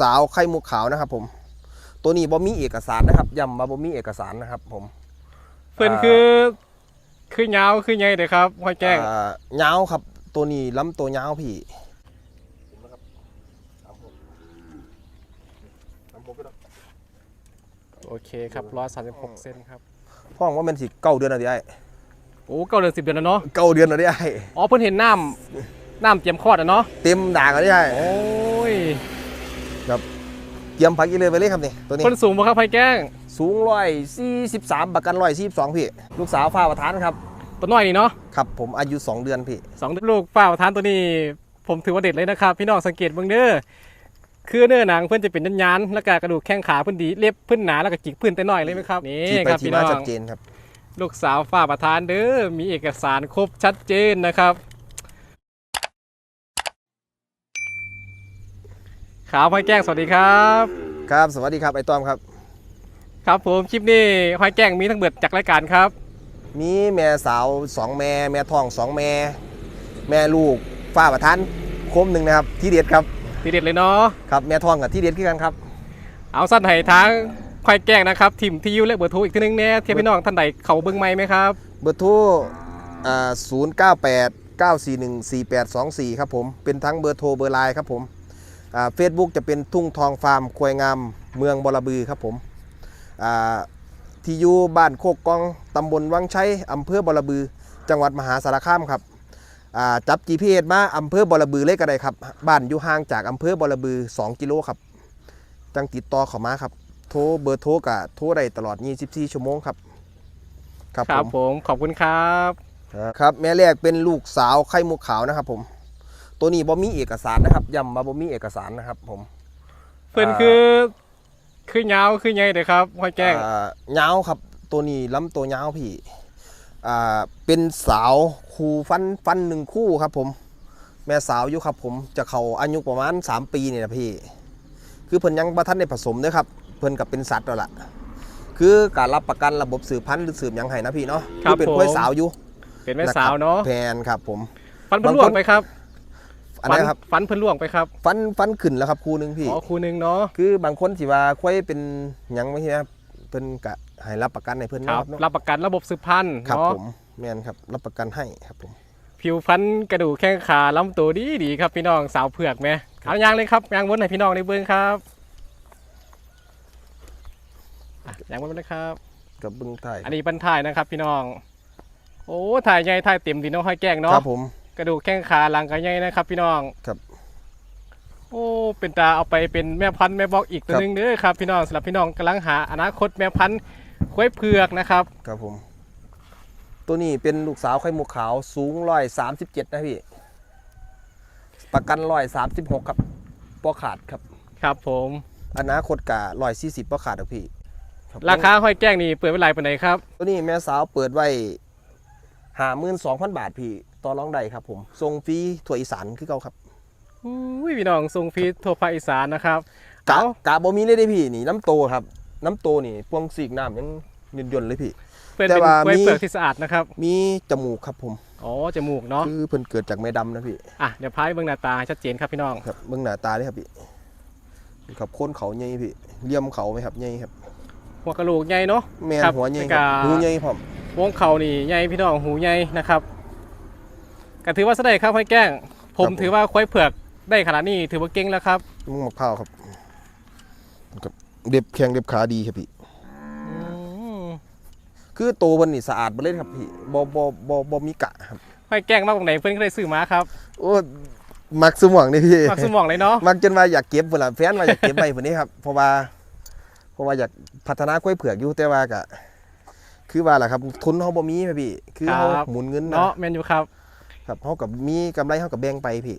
สาวไข่มุกขาวนะครับ ผม ตัวนี้บ่มีเอกสารนะครับย้ำมาบ่มีเอกสารนะครับ ผมเพิ่นคือ คือเหงาคือไงเด้อครับห้อยแจ้งอ่ายาวครับ ตัวนี้ลำตัวยาวพี่โอเคครับร้อยสามสิบหกเซนครับพ่อว่ามันสิเก้าเดือนอะไรไอ้โอ้เก้าเดือนสิบเดือนแล้วเนาะเก้าเดือนอะไรไอ้อ๋อเพิ่นเห็นน้ำน้ำเตรียมคลอดอะเนาะเต็มด่างอะไรไอ้โอ้ย เตรียมพักอีเลยไปเลยครับนี่ตัวนี้เพิ่นสูงบ่ครับห้อยแจ้งสูงร้อยสี่สิบสามประกันร้อยสี่สิบสองพี่ลูกสาวฟ้าประธานครับตัวน้อยนี่เนาะครับผมอายุสองเดือนพี่สองลูกฝ้าประธานตัวนี้ ผมถือว่าเด็ดเลยนะครับ พี่น้องสังเกตเบิ่งเด้อคือเนื้อหนังเพิ่นจะเป็นยันๆแล้วก็กระดูกแข้งขาเพิ่นดีเล็บเพิ่นหนาแล้วก็จิกเพิ่นแต่น้อยเลยไหมครับนี่ที่ไปครับที่พี่มาน้อชัดงเจนครับลูกสาวฝ้าประธานเด้อมีเอกสารครบชัดเจนนะครับ ขาวห้อยแก้งสวัสดีครับ ครับ สวัสดีครับไอ้ต้อมครับ ครับผมคลิปนี้ห้อยแก้งมีทั้งเบิดจากรายการครับ มีแม่สาวสองแม่แม่ท้องสองแม่แม่ลูกฟ้าประธานคมหนึ่งนะครับที่เด็ดครับทีเด็ดเลยเนาะครับแม่ท้องกับที่เด็ดคือกันครับ เอาสั้นให้ทางห้อยแก้งนะครับทีมที่อยูและเบอร์โทรอีกทีนึงแน่เทียบพี่น้องท่านใดเขาเบิ่งไหมค์ไหมครับ เบอร์โทรอ่าศูนย์เก้าแปดเก้าสี่หนึ่งสี่แปดสองสี่ครับผมเป็นทั้งเบอร์โทรเบอร์ไลน์ครับผมอ่า เฟซบุ๊กจะเป็นทุ่งทองฟาร์มควายงามเมืองบรบือครับผมอ่าที่อยู่บ้านโคกกองตำบลวังชัยอำเภอบรบือ จังหวัดมหาสารคามครับอ่าจับ GPS มาอำเภอบรบือเลยก็ได้ครับบ้านอยู่ห่างจากอำเภอบรบือ 2 กิโลครับจังติดต่อเข้ามาครับ โทรเบอร์โทรกะโทรได้ตลอด 24 ชั่วโมงครับ ครับครัผบมผมขอบคุณครับ ครับแม่แรกเป็นลูกสาวไข่มุกขาวนะครับผม ตัวนี้บ่มีเอกสารนะครับย้ำมาบ่มีเอกสารนะครับ ผมเพิ่นคือคือเหงาคือไงเด้อครับห้อยแก้งอ่ายาวครับ ตัวนี้ลำตัวยาวพี่อ่าเป็นสาวคู่ฟันฟันหนึ่งคู่ครับ ผม แม่สาวอยู่ครับ ผมจะเขาอายุประมาณ 3 ปีนี่นะพี่ คือเพิ่นยังบ่ทันได้ผสมเด้อครับ เพิ่นกับเป็นสัตว์แล้วล่ะคือการรับประกันระบบสืบพันธุ์หรือสืบหยังไห้นะพี่เนาะคือเป็นกล้วยสาวอยู่ เป็นแม่สาวเนาะแพนครับ ผม ฟันเพิ่นบางคนล่วงไปครับ อันนี้ครับฟันเพิ่นล่วงไปครับ ฟันฟันขึ้นแล้วครับคู่หนึงพี่ อ๋อคู่หนึงเนาะคือบางคนสิว่าควายเป็นหยังไม่ใช่ครับเพิ่นกะให้รับประกันให้เพิ่นคเนาะรับครับเนาะรับประกันระบบสืบพันธุ์ครับเนาะผมแม่นครับรับประกันให้ครับผม ผิวพันธุ์กระดูกแข้งขาลำตัวดีดีครับพี่น้องสาวเผือกไหมเอายางเลยครับยางวนให้พี่น้องได้เบิ่งครับอะยางวนไปเลยครับ กับเบึงไทยอันนี้บรรทายนะครับ พี่น้อง โอ้ถ่ายใหญ่ถ่ายเต็มดีเน้องห้อยแก้งคเนาะรับผม กระดูกแข้งขาหลังก็ใหญ่นะครับพี่น้องครับ โอ้เป็นตาเอาไปเป็นแม่พันธุ์แม่บอกอีกตัวครับหนึงเด้อครับพี่น้องสำหรับพี่น้องกำลังหาอนาคตแม่พันธุ์ควายเผือกนะครับครับผม ตัวนี้เป็นลูกสาวไข่มุกขาวสูงร้อยสามสิบเจ็ดนะพี่ ประกันร้อยสามสิบหกครับปอขาดครับ ครับผม อนาคตกะร้อยสี่สิบปอขาดครับพี่บราคาห้อยแก้งนี่เปิดไว้หลายปานไหนครับตัวนี้แม่สาวเปิดไว้หาหมื่นสองพันบาทพี่ ต่อรองได้ครับผมทรงฟรีถั่วอีสานคือเก่าครับอุ้ยพี่น้องทรงฟรีทั่วภาคอีสานนะครับกะเอากะบ่มีเลยได้พี่นี่น้ำโตครับ น้ำโตนี่พวงสีกน้ำยังยนยนๆเลยพี่เปิดแต่เป็นว่าควายมีเปลือกที่สะอาดนะครับ มีจมูกครับผม อ๋อ จมูกเนาะ คือเพิ่นเกิดจากแม่ดำนะพี่ อะ เดี๋ยวพายเบื้องหน้าตาให้ชัดเจนครับพี่น้อง ครับ เบื้องหน้าตาเลยครับพี่ครับโคนเขาใหญ่พี่ เลี่ยมเขาไหมครับใหญ่ครับ หัวกะโหลกใหญ่เนาะแม่นครับหัวใหญ่แล้วคก็รับหูใหญ่พร้อมวงเข่านี่ใหญ่พี่น้องหูใหญ่นะครับ ก็ถือว่าแสดงครับห้อยแก้ง ผมถือว่าควายเผือกได้ขนาดนี้ถือว่าเก่งแล้วครับมุ้งมะพร้าวครับครับเด็บแข้งเด็บขาดีครับพี่อืมคือโตวเพิ่นนี่สะอาดบ่เลยครับพี่บ่บ่บ่บ่มีกะครับห้อยแก้งมากตรงไหนเพื่อนก็ได้ซื้อมาครับโอ้มักสมองนี่พี่มักสมองเลยเนาะมักจนว่าอยากเก็บพุ่นล่ะแฟนว่าอยากเก็บไว้พุ่นนี้ครับเพราะว่าเพราะว่าอยากพัฒนากล้วยเผือกอยู่แต่ว่าก็คือว่าล่ะครับทุนเฮาบ่มีครับพี่ คือเฮาหมุนเงินนะเนาะแมนอยู่ครับ ครับเฮากับมีกำไรเฮากับแบ่งไปพี่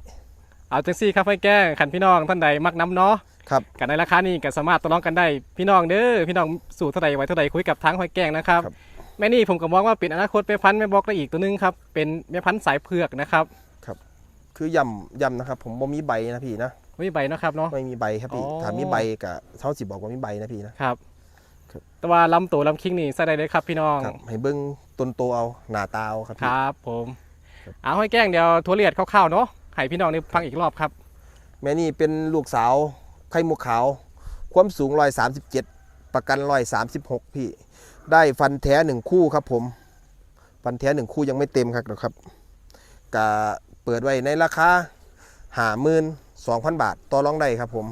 เอาจังซี่ครับห้อยแก้งขันพี่น้องท่านใดมักน้ำเนาะครับกันในราคานี้ก็สามารถต่อรองกันได้พี่น้องเด้อพี่น้องสู่เท่าใดไว้เท่าใดคุยกับทางห้อยแก้งนะครับครับ แม่นี่ผมก็มองว่าเป็นอนาคตแม่พันธุ์แม่บอกได้อีกตัวหนึงครับเป็นแม่พันธุ์สายเผือกนะครับคือย่ำย่ำนะครับ ผมบ่มีใบนะพี่นะไม่มีใบเนาะครับเนาะ ไม่มีใบครับพี่อ๋อ ถ้ามีใบก็เท่าสิบอกว่ามีใบนะพี่นะ ครับ ครับ แต่ว่าลำตัวลำคิงนี่ใส่ได้เลยครับพี่น้อง ครับให้เบิ่งต้นโตเอาหน้าตาเอาครับคพี่ รับผมครับ เอาห้อยแก้งเดี๋ยวทัวเรียดคร่าวๆเนาะให้พี่น้องได้ฟังอีกรอบครับ แม่นี่เป็นลูกสาวไข่มุกขาว ความสูงร้อยสามสิบเจ็ดประกันร้อยสามสิบหกพี่ ได้ฟันแท้หนึ่งคู่ครับผม ฟันแท้หนึ่งคู่ยังไม่เต็มครับนะครับกะเปิดไว้ในราคาหาหมื่นสองพันบาทต่อรองได้ครับผม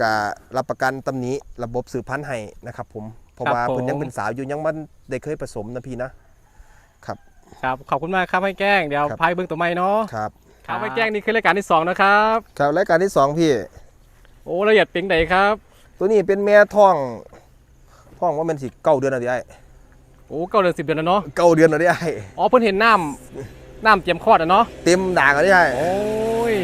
กะรับประกันตำหนี้ระบบสืบพันธุ์ให้นะครับผมเพราะว่าครับผม เพิ่นยังเป็นสาวอยู่ยังมันได้เคยผสมนะพี่นะครับ ครับขอบคุณมากครับให้แกล้งเดี๋ยวครับ พายเบื้องตัวไม่เนาะครับครับให้แกล้งนี่คือรายการที่สองนะครับครับรายการที่สองพี่ โอ้ละเอียดเป็นไหนครับตัวนี้เป็นแม่ท้องท้องว่ามันสิเก้าเดือนอะไรไอ้โอ้เก้าเดือนสิบเดือนแล้วเนาะเก้าเดือนอะไรไอ้อ๋อเพิ่นเห็นน้ำน้ำเตรียมคลอดอะเนาะเต็มด่างอะไรไอ้โอ้ย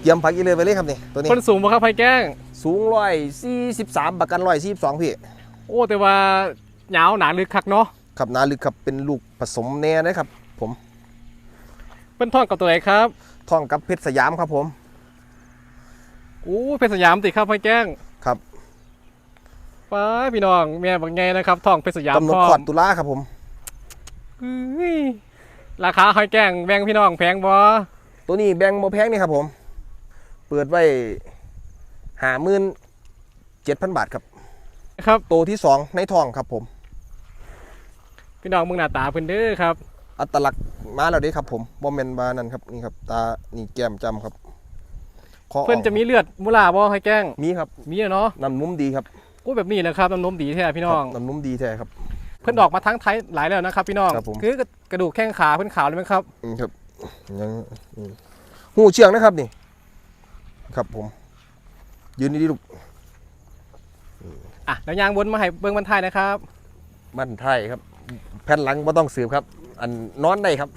เตรียมผักอีเลยไปเลยครับนี่ตัวนี้เพิ่นสูงป่ะครับให้แกล้ง สูงร้อยสี่สิบสามประกันร้อยสี่สิบสองพี่ โอ้แต่ว่าเหงาหนาลึกคักเนาะ ครับนาลึกครับเป็นลูกผสมแน่นะครับ ผมเพิ่นท่องกับตัวไหนครับท้องกับเพชรสยามครับผมโอ้เพชรสยามติครับให้แกล้งครับไป้าพี่น้องแม่บอกไงนะครับท่องเพชรสยามกำหนดพร้อคลอดมตุลาครับผมเฮ้ยราคาให้แกล้งแบ่งพี่น้องแพงบ่ตัวนี้แบงโมแพงนี่ครับผม เปิดไว้หาหมื่นเจ็ดพันบาทครับ ครับ ตัวที่สองในท้องครับผม พี่น้องมึงหน้าตาเพิ่นเด้อครับ อัตลักษณ์มาแล้วเด้ครับผมบอมเมนบานั่นครับนี่ครับ ตานี่แก้มจำครับคอเพิ่นจะมีเลือดมุลาบ่ให้แกล้งมีครับมีอะเนาะน้ำนุ่มดีครับโอ้แบบนี้นะครับน้ำนมดีแท้พี่น้อง ครับน้ำนุ่มดีแท้ครับ เพิ่นออกมาทั้งไทยหลายแล้วนะครับ พี่น้องครับผม คือกระดูกแข้งขาเพิ่นขาวเลยไหมครับอืมครับยังอืมหูเชืองนะครับนี่ ครับผม ยืนดีๆลูกอะแล้วยางวนมาให้เบิ่งบรรทายนะครับ บ้านไทยครับ แผ่นหลังไม่ต้องสืบครับ อันนอนได้ครับ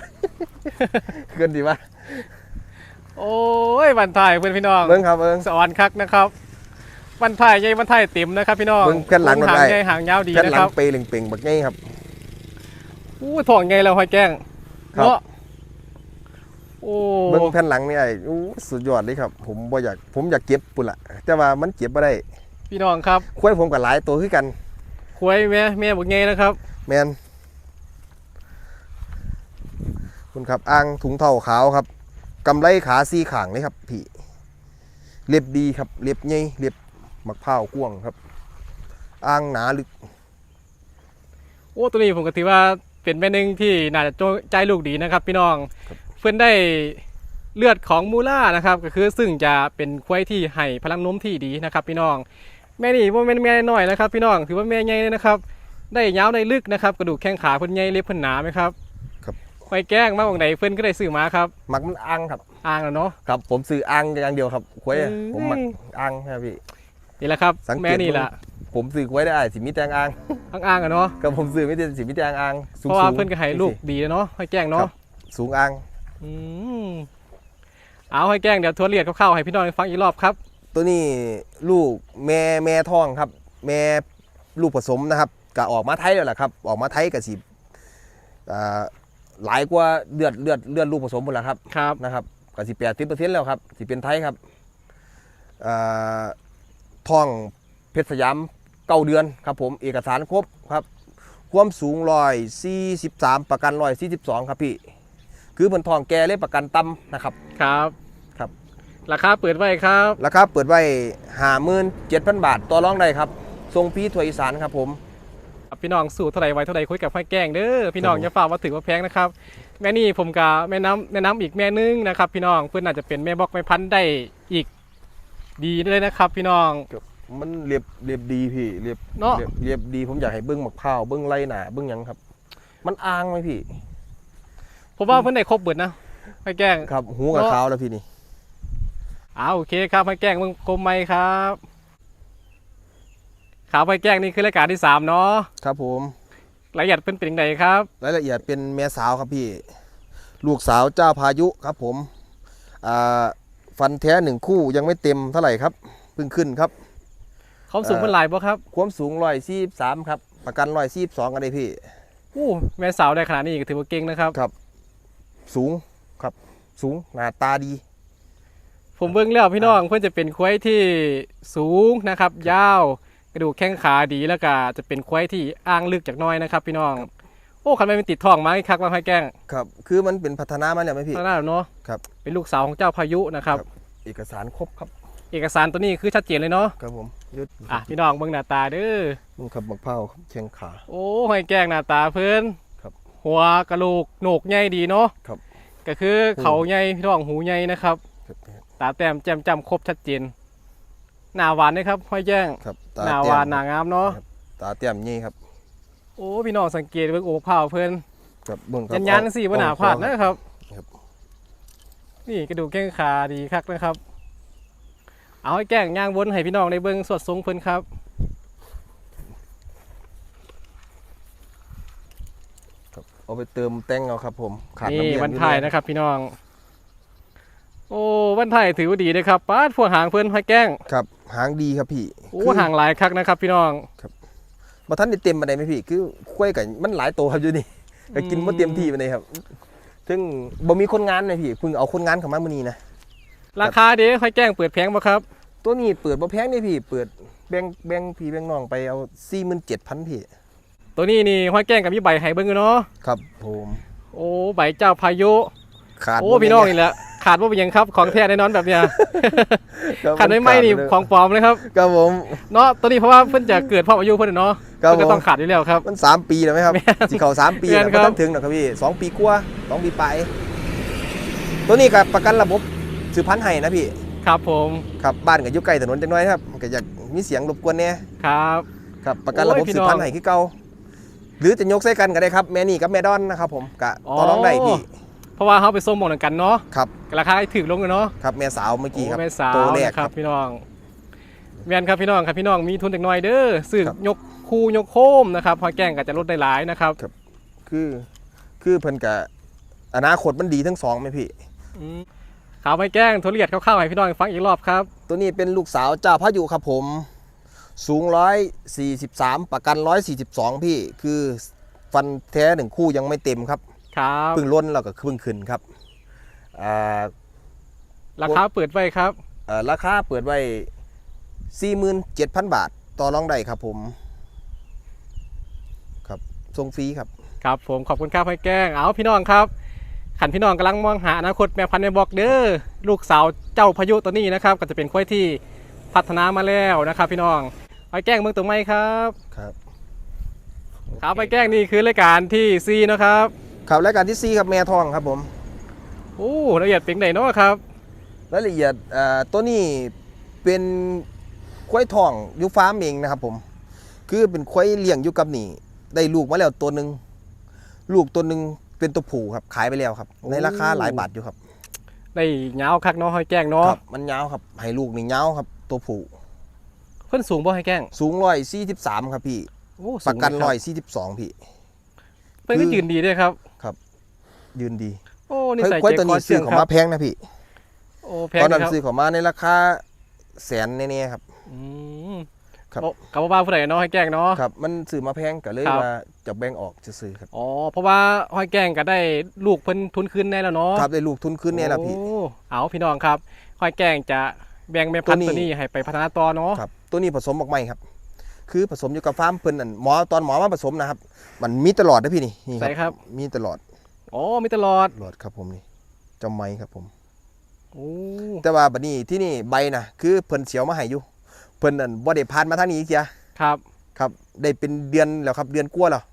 เกินดีว่าโอ้ยบรรทายเพื่อนพี่น้องเบิ้งครับเบิ้งสวรรค์คักนะครับบรรทายใหญ่บรรทายเต็มนะครับ พี่น้องเบิ่งแผ่นหลังหางมันได้ใหญ่หางยาวดีแผ่นนะหลัคงรับเปย์เป่งๆบักไงครับอู้ถ่องไงเราหอยแกล้งครับเนาะโอ้เบิ้งแผ่นหลังนี่ไอ้อู้สุดยอดเลยครับ ผมบ่อยากผมอยากเก็บปุ่นละแต่ว่ามันเก็บไม่ได้ พี่น้องครับคุ้ยผมกับหลายตัวคือกันควยแม่แม่บอกไงนะครับ แมน คุณครับอ่างถุงเท้าขาวครับกำไรขาซี่ขางเลยครับพี่เล็บดีครับเล็บใหญ่เล็บมักพร้าวกว้างครับอ่างหนาลึกโอ้ตัวนี้ผมก็ถือว่าเป็นแม่หนึงที่น่าจะใจลูกดีนะครับ พี่น้องเพื่อนได้เลือดของมูล่านะครับ ก็คือซึ่งจะเป็นควายที่ให้พลังโน้มที่ดีนะครับ พี่น้อง แม่นี่ว่าแม่นแม่น้อยนะครับ พี่น้องถือว่าแม่ใหญ่เลยนะครับ ได้ยาวได้ลึกนะครับ กระดูกแข้งขาเพิ่นใหญ่เล็บเพิ่นหนาไหมครับ ครับไว้แกล้งมาบางไหนเพิ่นก็ได้ซื้อมาครับมักมันอ่างครับอ่างแล้วเนาะ ครับ ผมซื้ออ่างอย่างเดียวครับควายเอ้ย ผมมักอ่างครับพี่ นี่แหละครับสังเกต แม่นี่แหละผมซื้อควายได้สิมีแตงอ่างอ่างๆอะเนาะกับผมซื้อไม่ได้สิมีแตงอ่างสูงเพราะว่าสูงเพิ่นก็ให้ลูกดีเนาะให้แกล้งเนาะสูงอ่างอืมเอาให้แกล้งเดี๋ยวทวนเรียดคร่าวๆให้พี่น้องได้ฟังอีกรอบครับ ตัวนี้ลูกแม่แม่ท้องครับ แม่ลูกผสมนะครับก็ออกมาไทยแล้วล่ะครับ ออกมาไทยกับสิอ่า หลายกว่าเลือดเลือดเลือดลูกผสมหมดแล้วครับครับนะครับก็สิแปดสิบเปอร์เซ็นต์แล้วครับสิเป็นไทยครับอ่าท้องเพชรสยามเก้าเดือนครับผมเอกสารครบครับ ความสูงร้อยสี่สิบสามประกันร้อยสี่สิบสองครับพี่ คือเพิ่นทองแกเลยประกันต่ำนะครับครับครับราคาเปิดไว้ครับราคาเปิดไว้ห้าหมื่นเจ็ดพันบาทต่อรองได้ครับทรงพี่ถวยอีสานครับผม พี่น้องสู่เท่าไหร่ไว้เท่าไหร่คุยกับให้แกล้งเด้อพี่น้องครับผมอย่าฝากว่าถือว่าแพงนะครับ แม่นี่ผมกับแม่น้ำแม่น้ำอีกแม่นึงนะครับ พี่น้องเพื่อนอาจจะเป็นแม่บอกแม่พันธุ์ได้อีกดีเลยนะครับ พี่น้องมันเรียบเรียบดีพี่เรียบเนาะเรียบเรียบดีผมอยากให้เบิ้งหมักข้าวเบิ้งไรหนาเบิ้งหยังครับ มันอ้างไหมพี่ ผมว่าเพื่อนได้ครบเบิดนะให้แกล้งครับหูกับเนาะขาวแล้วพี่นี่อ้าวโอเคครับให้แกล้งมึงคมไหมครับ ข่าวให้แกล้งนี่คือรายการที่สามเนาะครับผมรายละเอียดเป็นเป็นยังไงครับรายละเอียดเป็นแม่สาวครับพี่ ลูกสาวเจ้าพายุครับผมอ่าฟันแท้หนึ่งคู่ยังไม่เต็มเท่าไหร่ครับเพิ่งขึ้นครับเขาสูงเป็นหลายบ่ครับ ความสูงร้อยสี่สามครับ ประกันร้อยสี่สองกันเลยพี่อู้แม่สาวได้ขนาดนี้ก็ถือว่าเก่งนะครับสูงครับ สูงหน้าตาดี ผมเบิ่งแล้วพี่น้องเพื่อนจะเป็นควายที่สูงนะครับ ยาว กระดูกแข้งขาดีแล้วก็จะเป็นควายที่อ้างลึกจากหน้อยนะครับ พี่น้อง โอ้คันไม่เป็นติดท้องมาอีกคักว่าให้แกล้งครับ คือมันเป็นพัฒนามาแล้วไหมพี่ทางด้านเนาะครับ เป็นลูกสาวของเจ้าพายุนะครับครับ เอกสารครบครับ เอกสารตัวนี้คือชัดเจนเลยเนาะครับผมยุดอะพี่น้องเบิ่งหน้าตาเด้อมึงขับบักเผาแข้งขา โอ้หอยแกงหน้าตาเพิ่นครับ หัวกะโหลกโหนกใหญ่ดีเนาะครับ ก็คือเขาใหญ่พี่น้องหูใหญ่นะครับครับตาแต้มแจ่มจำครบชัดเจน หน้าหวานนะครับหอยแจ้งครับตาหน้าหเตี้ยวานหน้างามเนาะครับตาเตี้ยมนี่ครับโอ้พี่น้องสังเกตเบิ่งโอ้เผาเพิ่นครับเบิ่งครับยันยันๆสิบ่หนาพลาดนะครับครับ นี่กระดูกแข้งขาดีคักนะครับ เอาให้แกล้งย่างวนให้พี่น้องในเบิ้งสวดทรงเพิ่นครับครับเอาไปเติมแต่งเอาครับ ผมขาดนี่น้ำเลี้ยงวันอยู่ไทายเลยนะครับ พี่น้อง โอ้วันไทายถือว่าดีเลยครับป้าดพวกหางเพิ่นให้แกล้งครับ หางดีครับพี่โอ้คือหางหลายคักนะครับ พี่น้องบ่ทันได้เต็มปานใดไหมพี่คือคุ้ยกันมันหลายตัวครับอยู่นี่ ก็กินบ่เต็มที่ปานใดครับ ซึ่งบ่มีคนงานเลยพี่เพิ่งเอาคนงานเข้ามามื้อนี้นะราคาเด้ให้แกล้งเปิดแพงบ่ครับตัวนี้เปิดบ่แพงนี่พี่ เปิดแบ่งแบ่งพี่แบ่งน้องไปเอา47,000พี่ตัวนี้นี่ห้อยแกล้งกับมีใบให้เบิ้งอยู่เนาะครับผมโอ้ใบเจ้าพายุขาดโอ้บ่พี่น้องแม่นี่แหละ ขาดว่าเป็นหยังครับของแท้แน่นอนแบบเนี้ยครับขาดไม่ไหมนี่ขาดเลยของปลอมเลยครับครับผม เนาะตัวนี้เพราะว่าเพิ่นจะเกิดพร้อมอายุเพิ่นน่ะเนาะครับเพิ่นก็ผมต้องขาดอยู่แล้วครับ มันสามปีแล้วไหมครับแม่นสิเข้าสามปีแม่แล้วนครับ่บทันถึงหรอกครับพี่สองปีกว่าสองปีปลายตัวนี้ก็ประกันระบบสืบพันธุ์ให้นะพี่ครับผมครับบ้านก็อยู่ใกล้ถนนจังน้อยครับก็อยากมีเสียงรบกวนแหน่ ครับ ครับประกันระบบโอ้ยพี่สืบน้องพันธุ์ให้คือเก่าหรือจะยกใส่กันก็ได้ครับแม่นี่กับแม่ดอนนะครับผมกะอ๋อต่อรองได้พี่ เพราะว่าเขาไปส้มหมองกันเนาะครับราคาถึกลงกันเนาะครับแม่สาวเมื่อกี้ครับโอ้แม่สาวตัวแรกนะคครัรับ บพี่น้องแม่นครับพี่น้องครับพี่น้องมีทุนจักหน่อยเด้อซื้อครับ ยกคูยกโคมนะครับหอยแกล้งก็จะลดได้หลายนะครับคือคือเพิ่นกะอนาคตมันดีทั้งสองไหมพี่ อืมข่าวหอยแกล้งโทรเรียดคร่าวๆให้พี่น้องฟังอีกรอบครับ ตัวนี้เป็นลูกสาวเจ้าพระยุครับผม สูงร้อยสี่สิบสามประกันร้อยสี่สิบสองพี่ คือฟันแท้หนึ่งคู่ยังไม่เต็มครับ ครับเพิ่งล้นแล้วก็เพิ่งขึ้นครับอ่าราคาเปิดไว้ครับเอ่อราคาเปิดไว้สี่หมื่นเจ็ดพันบาท ต่อรองได้ครับผมครับส่งฟรีครับ ครับผมขอบคุณครับหอยแกล้งเอาพี่น้องครับขันพี่น้องกำลังมองหาอนาคตแม่พันธุ์ในบอกเด้อลูกสาวเจ้าพายุตัวนี้นะครับ ก็จะเป็นควายที่พัฒนามาแล้วนะครับ พี่น้องหอยแกล้งเมืองตัวไม้ครับ ครับ ครับหอยแกล้งนี่คือรายการที่ซีนะครับ ครับรายการที่สี่ครับแม่ทองครับผม โอ้ละเอียดเป็นไหนเนาะครับรายละเอียดเอ่อตัวนี้เป็นควายทองอยูฟาร์มเองนะครับผม คือเป็นควายเลี้ยงอยู่กับนี่ได้ลูกมาแล้วตัวหนึ่งลูกตัวหนึ่งเป็นตัวผู้ครับขายไปแล้วครับ ในราคาหลายบาทอยู่ครับได้ยาวคักเนาะหอยแกล้งเนาะครับมันยาวครับให้ลูกนี่ยาวครับ ตัวผู้เพิ่นสูงบ่หอยแกล้งสูงร้อยสี่สิบสามครับพี่ โอ้ปสูระงกันคบร้อยสี่สิบสองพี่ เพิ่นก็ยืนดีด้วยครับ ยืนดีโอ้นี่ใส่ควายเจตัวคอนี้เสีซื้ยองของครัมาบแพงนะพี่โอ้แพงตอนนั้นนะครับซื้อของมาในราคาแสนแน่ๆครับอืมครับบ่กับบ้าผู้ใดเนาะหอยแกล้งเนาะครับมันซื้อมาแพงก็เลยครับว่าจะแบ่งออกซื้อๆครับอ๋อเพราะว่าหอยแกงก็ได้ลูกเพิ่นทุนขึ้นแน่แล้วเนาะครับได้ลูกทุนขึ้นแน่แล้วพี่โอ้เอาพี่น้องครับหอยแกงจะแบ่งแม่พันธุ์ตัตัววนี้นี้ให้ไปพัฒนาต่อเนาะครับตัวนี้ผสมออกใหม่ครับ คือผสมอยู่กับฟาร์มเพิ่นนั่นหมอตอนหมอมาผสมนะครับ มันมีตลอดนะพี่นี่นี่ใช่ครับ มีตลอด อ๋อมีตลอดตลอดครับผมนี่เจำไม้ครับผมโอ้แต่ว่าบัดนี้ที่นี่ใบนะคือเพิ่นเสียวมาให้อยู่เพิ่นนั่นบ่ได้ผ่านมาทางนี้เสียครับ ครับได้เป็นเดือนแล้วครับเดือนกว่าแล้ว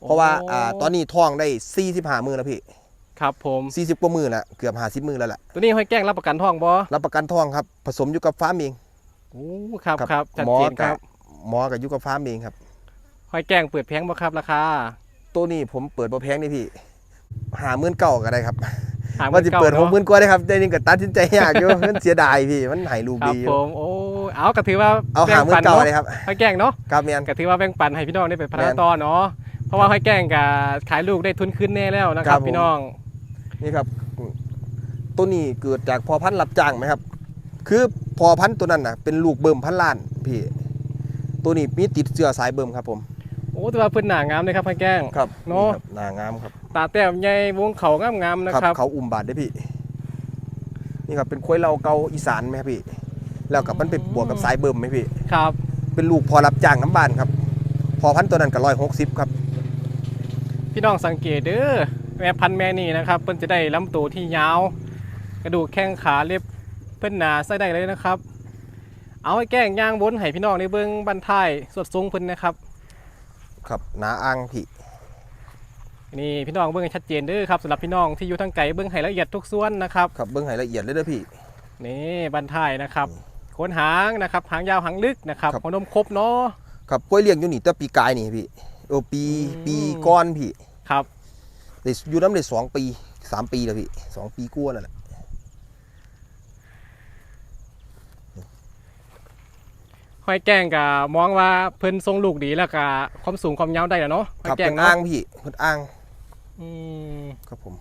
เพราะว่าอ่าตอนนี้ท้องได้45มื้อแล้วพี่ครับผม40กว่ามื้อแล้วเกือบ50มื้อแล้วล่ะตัวนี้หอยแกงรับประกันท้องบ่รับประกันท้องครับผสมอยู่กับฟาร์มเองโอ้ครับครับครับชัดหมอเจนคกัรับบหมอกับอยู่กับฟาร์มเองครับหอยแกงเปิดแพงบ่ครับราคาตัวนี้ผมเปิดบ่แพงนี่พี่ หาหมื่นเก้าก็ได้ครับหางว่าจะเปิดหกหนมื่นกว่าได้ครับได้นี่ก็ตัดสินใจยากอยู่มันเสียดายพี่มันใหายลูกครับดีอยู่ผมโอ้เอาก็ถือว่าเอาแบ่หางหมื่ปันเก้าเนาะเลยครับหอยแกงเนาะครับเมียนก็ถือว่าแบ่งปันให้พี่น้องได้ไปพัฒแม่นานต่อเนาะเพราะว่าหอยแกงก็ขายลูกได้ทุนขึ้นแน่แล้วนะคครัรับบผมพี่น้องนี่ครับตัวนี้เกิดจากพอพันธุ์รับจ้างไหมครับ คือพอพันธุ์ตัวนั้นน่ะเป็นลูกเบิ่มพันล้านพี่ตัวนี้มีติดเสื้อสายเบิ่มครับผมโอ้แต่ว่าเพิ่นหนางามเลยครับหอยแกงครับเนาะครับหนางามครับ ตาแต้มใหญ่วงเขางามๆนะครับ เขาอุ้มบาดได้พี่ นี่ครับเป็นควยเราเกาอีสานไหมครับพี่ แล้วกับมันเป็นบวกกับสายเบิ่มไหมพี่ครับ เป็นลูกพอรับจ้างน้ำบานครับ พอพันธุ์ตัวนั้นก็ร้อยหกสิบครับ พี่น้องสังเกตเด้อแม่พันธุ์แม่นี่นะครับเพิ่นจะได้ลำตัวที่ยาว กระดูกแข้งขาเล็บเพิ่นหนาใส่ได้เลยนะครับ เอาให้แกล้งย่างบนให้พี่น้องในเบิ้งบันทายสวดทรงเพิ่นนะครับ ครับหนาอ่างพี่ นี่พี่น้องเบิ้งให้ชัดเจนเด้อครับสำหรับพี่น้องที่อยู่ทางไกลเบิ้งให้ละเอียดทุกส่วนนะครับครับเบิ้งให้ละเอียดเลยเด้อพี่ นี่บันทายนะครับโคนหางนะครับหางยาวหางลึกนะครับครับ หัวนมครบเนาะ ครับกล้วยเลี้ยงอยู่นี่แต่ปีกายนี่พี่โอ้ปีอืม ปีก้อนพี่ครับ ได้อยู่น้ำได้สองปีสามปีแล้วพี่สองปีกว่านั่นแหละห้อยแกล้งกับมองว่าเพิ่นทรงลูกดีแล้วก็ความสูงความยาวได้แล้วเนาะห้อครัยบแกล้เพิ่งนเนาะอ้างพี่เพิ่นอ้าง อืมครับผม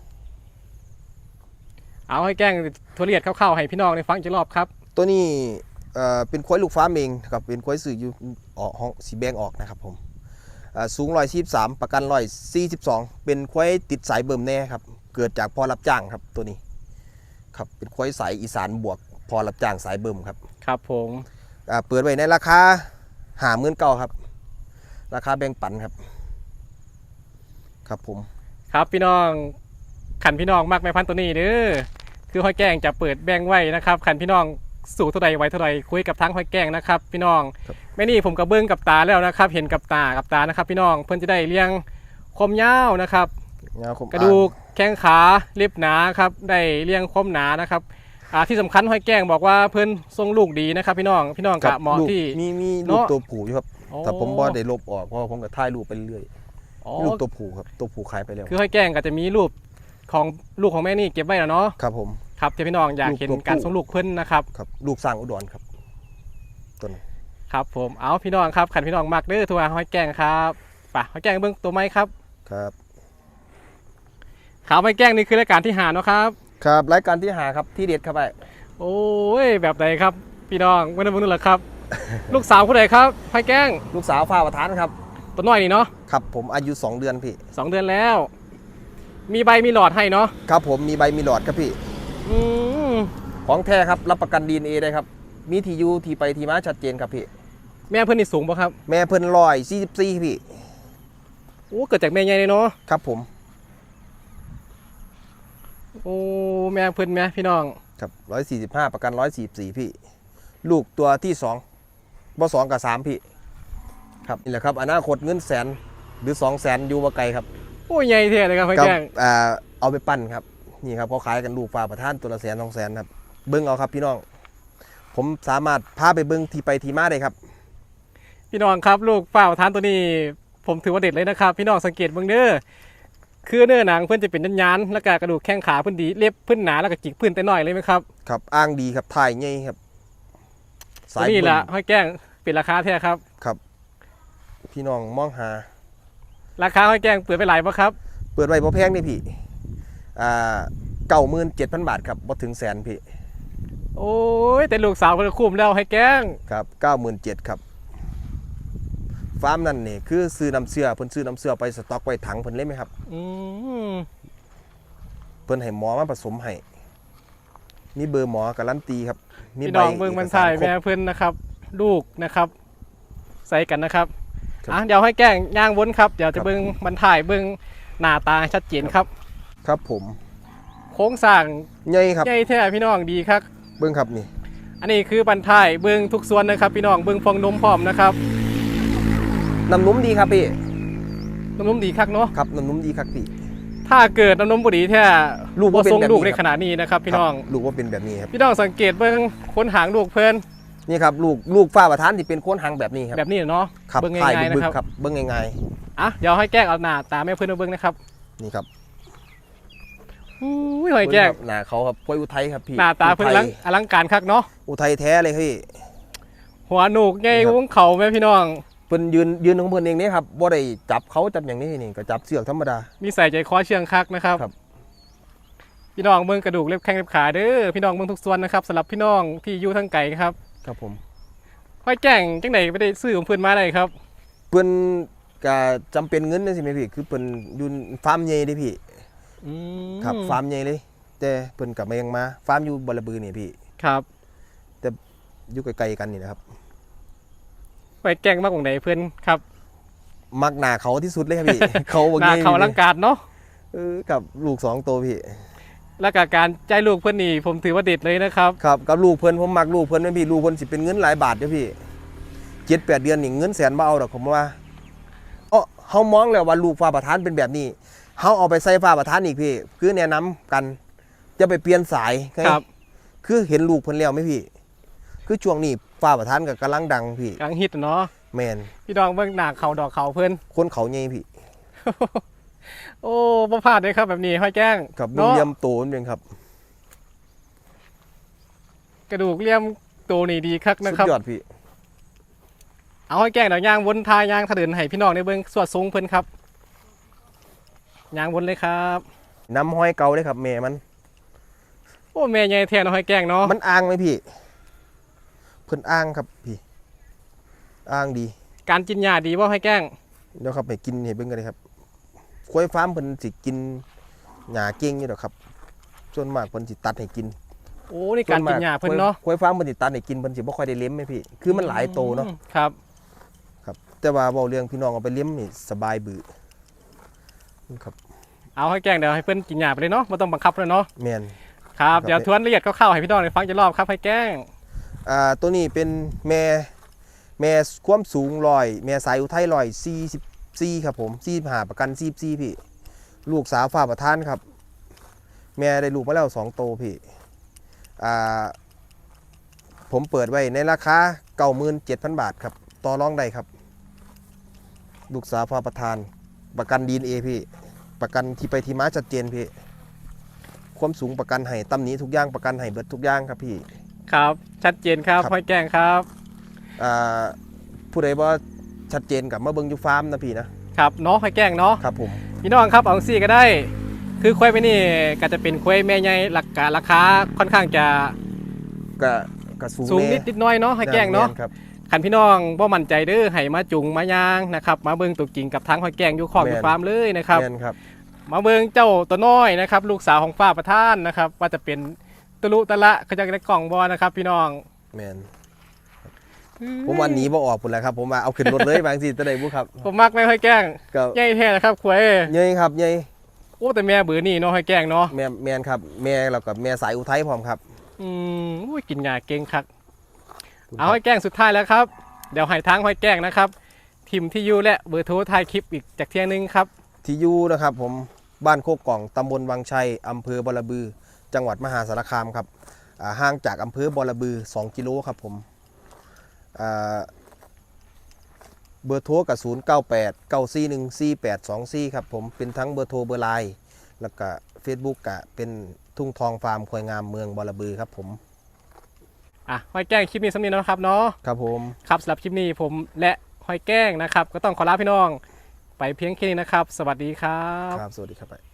เอาให้แกล้งทุเรียนเข้าๆให้พี่น้องได้ฟังอีกรอบครับ ตัวนี้เอ่อเป็นควายลูกฟ้าเมงครับเป็นควายสื่ออยู่ออกห้องสีแบงออกนะครับผมอ่าสูงร้อยสามประกันร้อยสี่สิบสองเป็นควายติดสายเบิ่มแน่ครับ เกิดจากพ่อรับจ้างครับตัวนี้ ครับเป็นควายสายอีสานบวกพอรับจ้างสายเบิ่มครับครับผมอ่าเปิดไว้ในราคาหาหมื่นเก้าครับ ราคาแบ่งปันครับ ครับผม ครับพี่น้องขันพี่น้องมากแม่พันธุ์ตัวนี้เด้อคือห้อยแกล้งจะเปิดแบ่งไว้นะครับขันพี่น้องสู่เท่าใดไว้เท่าใดคุยกับทั้งห้อยแกล้งนะครับ พี่น้องแม่นี่ผมกับเบิ้งกับตาแล้วนะครับ เห็นกับตากับตานะครับ พี่น้องเพื่อนจะได้เลี้ยงคมยาวนะครับยาวคมกระดูกแข้งขาเล็บหนาครับได้เลี้ยงคมหนานะครับอ่าที่สำคัญห้อยแกล้งบอกว่าเพื่อนทรงลูกดีนะครับ พี่น้องพี่น้องครักับบเหมาะลูกที่มีมีเนลูกอะตัวผูอยู่ครับอ๋อแต่ผมบ่ได้ลบออกเพราะว่าผมก็ถ่ายรูปไปเรื่อยอ๋อ ลูกตัวผูครับตัวผูขายไปแล้วคือห้อยแกล้งก็จะมีรูปของลูกของแม่นี่เก็บไว้แล้วเนาะครับผมครับที่พี่น้องอยากเห็นลูกตัวผู้การทรงลูกเพื่อนนะครับครับลูกสร้างอุดรครับตัวนั้นครับผมเอาพี่น้องครับขันพี่น้องมากเด้อทัวร์ห้อยแกล้งครับไป่ะห้อยแกล้งเบิ้งตัวไม้ครับครับขาวห้อยแกล้งนี่คือรายการที่หาเนาะครับ ครับรายการที่หาครับที่เด็ดครับไปโอ้ยแบบไหนครับ พี่น้องไม่ได้เบิ้งนู่นหรอครับ ลูกสาวผู้ใดครับห้อยแกล้งลูกสาวฟ้าประธานครับ ตัวน้อยนี่เนาะครับผมอายุ 2 เดือนพี่สองเดือนแล้ว มีใบมีหลอดให้เนาะครับผมมีใบมีหลอดครับพี่อืมของแท้ครับรับประกันดีเอได้ครับ มีที่อยู่ที่ไปที่มาชัดเจนครับพี่ แม่เพื่อนนี่สูงป่ะครับ แม่เพิ่นร้อยสี่สิบสี่พี่โอ้เกิดจากแม่ใหญ่เลยเนาะครับผม โอ้แม่เพื่อนแม่พี่น้องครับร้อยสี่สิบห้าประกันร้อยสี่สี่พี่ ลูกตัวที่สองบ่สองกับสามพี่ ครับนี่แหละครับอนาคตเงินแสนหรือสองแสนอยู่บ่ไกลครับโอ้ยใหญ่เท่เลยครับห้อยก็แกล้งอ่าเอาไปปั้นครับ นี่ครับเขาขายกันลูกฟ้าประท่านตัวละแสนสองแสนครับเบิ้งเอาครับพี่น้อง ผมสามารถพาไปเบิ้งที่ไปที่มาได้ครับพี่น้องครับลูกเปล่าทานตัวนี้ ผมถือว่าเด็ดเลยนะครับ พี่น้องสังเกตเบื้องเด้อคือเนื้อหนังเพื่อนจะเป็นยันๆแล้วก็กระดูกแข้งขาเพื่อนดีเล็บเพื่อนหนาแล้วก็จิกเพื่อนแต่น้อยเลยไหมครับครับ อ้างดีครับถ่ายง่ายครับตัวนี้แหละเบิ่ห้อยแกล้งเป็นราคาแท้ครับงครับ พี่น้องมองหา ราคาห้อยแกล้งเปิดไปหลายปะครับ เปิดไว้พอแพงนี่พี่อ่าเก้าหมื่นเจ็ดพันบาทครับบ่ถึงแสนพี่ โอ้ย แต่ลูกสาวเพิ่นก็คุ้มแล้วห้อยแกล้งครับเก้าหมื่นเจ็ดครับฟาร์มนั่นนี่คือซื้อน้ำเสื้อเพิ่นซื้อน้ำเสื้อไปสต็อกไว้ถังเพิ่นเล่ไหมครับ อืมเพิ่นให้หมอมาผสมให้มีเบอร์หมอการันตีครับ มีพี่ใบน้องเบิ่งมันถ่ายเอกสรครแม่บเพื่อนนะครับ ลูกนะครับ ใส่กันนะครับครับ อะเดี๋ยวห้อยแกล้งย่างวนครับ เดี๋ยวคจะรับเบิ่งมันถ่ายเบิ่งหน้าตาชัดเจนครับ ครับผมโค้งสร้างใหญ่ครับใหญ่แท้พี่น้องดีครับ เบิ่งครับนี่ อันนี้คือบันท้ายเบิ้งทุกส่วนนะครับ พี่น้องเบิ้งฟองนมพร้อมนะครับน้ำนุ่มดีครับพี่น้ำนมดีคักเนาะครับน้ำนุ่มดีครับพี่ถ้าเกิดน้ำนมบุรีแท้ลูกบ่บ่เป็นทรงแบบนี้ลูกในครับขนาดนี้นะครับ พี่น้องครับลูกว่าเป็นแบบนี้ครับพี่น้องสังเกตเบิ้งค้นหางลูกเพิ่น นี่ครับลูกลูกฝ้าประธานที่เป็นโค้นหางแบบนี้ครับแบบนี้เนาะครับเบิ้งถ่ายง่ายๆบึนะกครับๆครับ เบิ่งง่ายอะเดี๋ยวให้แก้งเอาหน้าตาแม่เพิ่นมาเบิ้งนะครับๆนี่ครับอุ้ยหอยแก้งเบิ่ครับหน้าเขาครับกล้วยอุทัยครับพี่หน้าตาเพิ่นออุลัทังยอลังการคักเนาะอุทัยแท้เลยพี่หัวหนูกใหญ่นี่ครับวงเข่าแม่พี่น้องเพิ่นยืนยืนของเพิ่นเองนี่ครับบ่ได้จับเขาจับอย่างนี้นี่ก็จับเสือกธรรมดามีใส่ใจคอเชื่องคักนะครับครับพี่น้องเบิ้งกระดูกเล็บแข้งเล็บขาเด้อพี่น้องเบิ้งทุกส่วนนะครับสำหรับพี่น้องที่อยู่ทางไกลครับ ครับผมห้อยแก้งจังไหนไม่ได้ซื้อของเพิ่นมาได้ครับ เพิ่นก็จำเป็นเงินนั่นสิแม่พี่ คือเพิ่นอยู่ฟาร์มใหญ่เด้พี่อืมครับฟาร์มใหญ่เลย แต่เพิ่นกลับมายังมาฟาร์มอยู่บรบือนี่พี่ ครับอยู่ไกลๆกันนี่นะครับไปแกล้งมากกว่าไหนเพื่อนครับมักหน้าเขาที่สุดเลยครับพี่ เขาบ่หน้างี้เขาอลังการเนาะเออกับลูกสองตัวพี่ แล้วก็การใจลูกเพื่อนนี่ผมถือว่าเด็ดเลยนะครับ ครับกับลูกเพิ่นผมมักลูกเพิ่นแม่นพี่ลูกเพิ่นสิเป็นเงินหลายบาทเด้อพี่เจ็ดแปดเดือนนี่เงินแสนบ่เอาดอกผมว่าเอ้อเฮามองแล้วว่าลูกฟ้าประธานเป็นแบบนี้เฮาเอาไปใส่ฟ้าประธานอีกพี่ คือแนะนำกันจะไปเปลี่ยนสายครับ คือเห็นลูกเพิ่นแล้วไหมพี่ คือช่วงนี้ฟ้าประธานก็กำลังดังพี่กลางฮิตเนาะแมนพี่ดองเบิ่งหนาเขาดอกเขาเพื่อนคนเขาใหญ่พี่ โอ้บ่พลาดเลยครับแบบนี้ห้อยแก้งกับบุญเนาะเยี่ยมโตนเป็นครับ กระดูกเลี่ยมตัวนี่ดีคักสุนะดครับยอดพี่ เอาห้อยแก้งเดี๋ยวย่างวนทายย่างถะเดินให้พี่น้องในเบิ่งสวดทรงเพิ่นครับย่างวนเลยครับน้ำห้อยเกาเลยครับแม่มัน โอ้แม่ใหญ่แท้เนาะห้อยแก้งเนาะมันอ้างไหมพี่เพิ่นอ้างครับพี่อ้างดี การกินยาดีบ่ห้อยแก้งเดี๋ยวครับให้กินให้เบิ่งกันเลยครับ ควายฟาร์มเพิ่นสิกินหญ้าเก่งอยู่ดอกครับ ส่วนมากเพิ่นสิตัดให้กินโอ้นี่การกินยาเพิ่นเนาะควายฟาร์มเพิ่นสิตัดให้กินเพิ่นสิบ่ค่อยได้เลี้ยงไหมพี่ คือมันหลายโตเนาะอืมครับ ครับ แต่ว่าเว้าเรื่องพี่น้องเอาไปเลี้ยงนี่สบายบือครับเอาห้อยแก้งเดี๋ยวให้เพิ่นกินยาไปเลยเนาะบ่ต้องบังคับเลยเนาะแม่นครับครับเดี๋ยวทวนละเอียดคร่าวๆให้พี่น้องได้ฟังจะรอบครับห้อยแก้งอ่าตัวนี้เป็นแม่แม่ความสูงร้อยแม่สายอุทัยร้อยสี่สิบ สี่ครับผมสี่หาประกันสี่สี่พี่ ลูกสาวฝ่าประทานครับ แม่ได้ลูกมาแล้วสองโตวพี่อ่าผมเปิดไว้ในราคาเก้าหมื่นเจ็ดพันบาทครับต่อรองได้ครับ ลูกสาวฝ่าประทาน ประกันดีเอพี่ ประกันที่ไปที่มาชัดเจนพี่ ความสูงประกันให้ตำหนี้ทุกอย่างประกันให้เบิดทุกอย่างครับพี่ ครับ ชัดเจนครับครับห้อยแก้งครับ อ่าผู้ใดว่า ชัดเจนกับมาเบิงอยูฟาร์มนะพี่นะครับเนาะห้อยแก้งเนาะครับผมพี่น้องครับเอาซี่ก็ได้ คือควายไปนี่ก็จะเป็นควายแม่ใหญ่ราคาราคาค่อนข้างจะก็ก็สูงสูงแนิดนิดน้อยเนาะห้อยแก้งเนาะแม่ครับคันพี่น้องบ่มั่นใจเด้อให้มาจุงมายางนะครับมาเบิ่งตัวจริงกับทางห้อยแก้งอยู่ขอบอยู่ฟาร์มเลยนะครับแม่นครับมาเบิ่งเจ้าตัวน้อยนะครับ ลูกสาวของฝ้าประธานนะครับ ว่าจะเป็นตะลุตะละเขาจะได้กล่องบอนะครับ พี่น้องแมน ผมวันนี้บ่ออกพุ่นแหละครับ ผมมาเอาขึ้นรถเลยบางทีจะได้บุครับผมมักไม่ค่อยแกล้งก็ใหญ่แท้นะครับขวยเย้ยครับเย้ยโอ้แต่แม่เบือนี่เนาะห้อยแกล้งเนาะแม่แมนครับ แม่เรากับแม่สายอุทัยพร้อมครับ อืมอุ้ยกินยาเก่งคักเอาห้อยแกล้งสุดท้ายแล้วครับ เดี๋ยวให้ทางห้อยแกล้งนะครับทิมที่อยู่และเบอร์โทรท้ายคลิปอีกจากเที่ยงหนึงครับที่อยู่นะครับผมบ้านโคกกล่องตำบลวังชัยอำเภอบอระบือ จังหวัดมหาสารคามครับอ่าห่างจากอำเภอบอระบือ 2 กิโลครับผมอ่า เบอร์โทรกับ 0 9 8 9 4 1 4 8 2 4 ครับผมเป็นทั้งเบอร์โทรเบอร์ไลน์แล้วก็ Facebook กะเป็นทุ่งทองฟาร์มควายงามเมืองบอระบือครับผม อะห้อยแกล้งคลิปนี้สำเนียงนะครับเนาะครับผม ครับสำหรับคลิปนี้ผมและห้อยแกล้งนะครับ ก็ต้องขอลาพี่น้อง ไปเพียงแค่นี้นะครับ สวัสดีครับ ครับ สวัสดีครับ